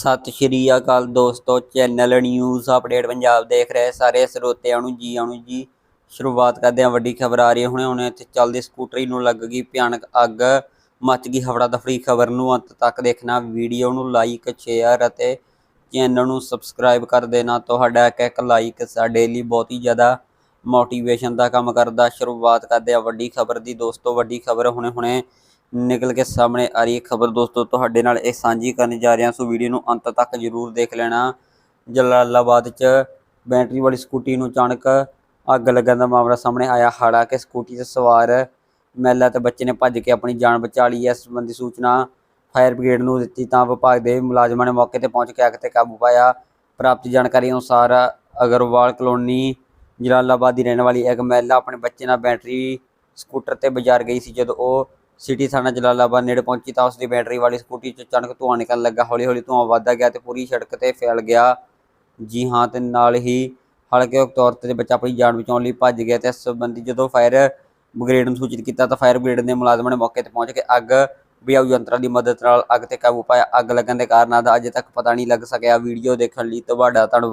ਸਤਿ ਸ਼੍ਰੀ ਅਕਾਲ ਦੋਸਤੋ channel news update Punjab ਦੇਖ ਰਹੇ ਸਾਰੇ ਸਰੋਤਿਆਂ ਨੂੰ ਜੀ ਆਣੂ ਜੀ। ਸ਼ੁਰੂਆਤ ਕਰਦੇ ਹਾਂ, ਵੱਡੀ ਖਬਰ ਆ ਰਹੀ ਹੈ। ਹੁਣੇ ਹੁਣੇ ਇੱਥੇ ਚੱਲਦੀ ਸਕੂਟਰੀ ਨੂੰ ਲੱਗ ਗਈ ਭਿਆਨਕ ਅੱਗ। ਮੱਚ ਗਈ ਹਫੜਾ ਦਫੜੀ ਖਬਰ ਨੂੰ। ਅੰਤ ਤੱਕ ਦੇਖਣਾ, ਵੀਡੀਓ ਨੂੰ ਲਾਈਕ ਸ਼ੇਅਰ ਅਤੇ ਚੈਨਲ ਨੂੰ ਸਬਸਕ੍ਰਾਈਬ ਕਰ ਦੇਣਾ। ਤੁਹਾਡਾ ਇੱਕ ਇੱਕ ਲਾਈਕ ਸਾਡੇ ਲਈ ਬਹੁਤ ਹੀ ਜ਼ਿਆਦਾ ਮੋਟੀਵੇਸ਼ਨ ਦਾ ਕੰਮ ਕਰਦਾ। ਸ਼ੁਰੂਆਤ ਕਰਦੇ ਆ ਵੱਡੀ ਖਬਰ ਦੀ। ਦੋਸਤੋ, ਵੱਡੀ ਖਬਰ ਹੁਣੇ ਹੁਣੇ ਨਿਕਲ ਕੇ ਸਾਹਮਣੇ ਆ ਰਹੀ ਹੈ ਖਬਰ ਦੋਸਤੋ। ਤੁਹਾਡੇ ਨਾਲ ਇਹ ਸਾਂਝੀ ਕਰਨ ਜਾ ਰਿਹਾ। ਸੋ ਵੀਡੀਓ ਨੂੰ ਅੰਤ ਤੱਕ ਜਰੂਰ ਦੇਖ ਲੈਣਾ। ਜਲਾਲਾਬਾਦ 'ਚ ਬੈਟਰੀ ਵਾਲੀ ਸਕੂਟੀ ਨੂੰ ਅਚਾਨਕ ਅੱਗ ਲੱਗਣ ਦਾ ਮਾਮਲਾ ਸਾਹਮਣੇ ਆਇਆ। ਹਾਲਾਂਕਿ ਸਕੂਟੀ 'ਤੇ ਸਵਾਰ ਮਹਿਲਾ ਤੇ ਬੱਚੇ ਨੇ ਭੱਜ ਕੇ ਆਪਣੀ ਜਾਨ ਬਚਾ ਲਈ। ਇਸ ਸੰਬੰਧੀ ਸੂਚਨਾ ਫਾਇਰ ਬ੍ਰਿਗੇਡ ਨੂੰ ਦਿੱਤੀ ਤਾਂ ਵਿਭਾਗ ਦੇ ਮੁਲਾਜ਼ਮਾਂ ਨੇ ਮੌਕੇ ਤੇ ਪਹੁੰਚ ਕੇ ਅੱਗ ਤੇ ਕਾਬੂ ਪਾਇਆ। ਪ੍ਰਾਪਤ ਜਾਣਕਾਰੀ ਅਨੁਸਾਰ ਅਗਰਵਾਲ ਕਲੋਨੀ ਜਲਾਲਾਬਾਦ ਦੀ ਰਹਿਣ ਵਾਲੀ ਇੱਕ ਮਹਿਲਾ ਆਪਣੇ ਬੱਚੇ ਨਾਲ ਬੈਟਰੀ, ਸਕੂਟਰ ਤੇ ਬਾਜ਼ਾਰ ਗਈ ਸੀ। ਜਦੋਂ ਉਹ ਸਿਟੀ ਥਾਣਾ ਜਲਾਲਾਬਾਦ ਨੇੜੇ ਪਹੁੰਚੀ ਤਾਂ ਉਸ ਦੀ ਬੈਟਰੀ ਵਾਲੀ ਸਕੂਟੀ 'ਚ ਅਚਾਨਕ ਧੂੰਆਂ ਨਿਕਲਣ ਲੱਗਾ। ਹੌਲੀ ਹੌਲੀ ਧੂੰਆਂ ਵੱਧਦਾ ਗਿਆ ਤੇ ਪੂਰੀ ਸੜਕ ਤੇ ਫੈਲ ਗਿਆ। ਜੀ ਹਾਂ, ਤੇ ਨਾਲ ਹੀ ਹਲਕੇ ਤੌਰ ਤੇ ਬੱਚਾ ਆਪਣੀ ਜਾਨ ਬਚਾਉਣ ਲਈ ਭੱਜ ਗਿਆ ਤੇ ਇਸ ਸੰਬੰਧੀ ਜਦੋਂ ਫਾਇਰ ਬ੍ਰਿਗੇਡ ਨੂੰ ਸੂਚਿਤ ਕੀਤਾ ਤਾਂ ਫਾਇਰ ਬ੍ਰਿਗੇਡ ਦੇ ਮੁਲਾਜ਼ਮਾਂ ਨੇ ਮੌਕੇ ਤੇ ਪਹੁੰਚ ਕੇ ਅੱਗ ਬੁਝਾਊ ਯੰਤਰਾਂ ਦੀ ਮਦਦ ਨਾਲ ਅੱਗ ਤੇ ਕਾਬੂ ਪਾਇਆ। ਅੱਗ ਲੱਗਣ ਦੇ ਕਾਰਨਾਂ ਦਾ ਅਜੇ ਤੱਕ ਪਤਾ ਨਹੀਂ ਲੱਗ ਸਕਿਆ। ਵੀਡੀਓ ਦੇਖਣ ਲਈ ਤੁਹਾਡਾ ਧੰਨਵਾਦ।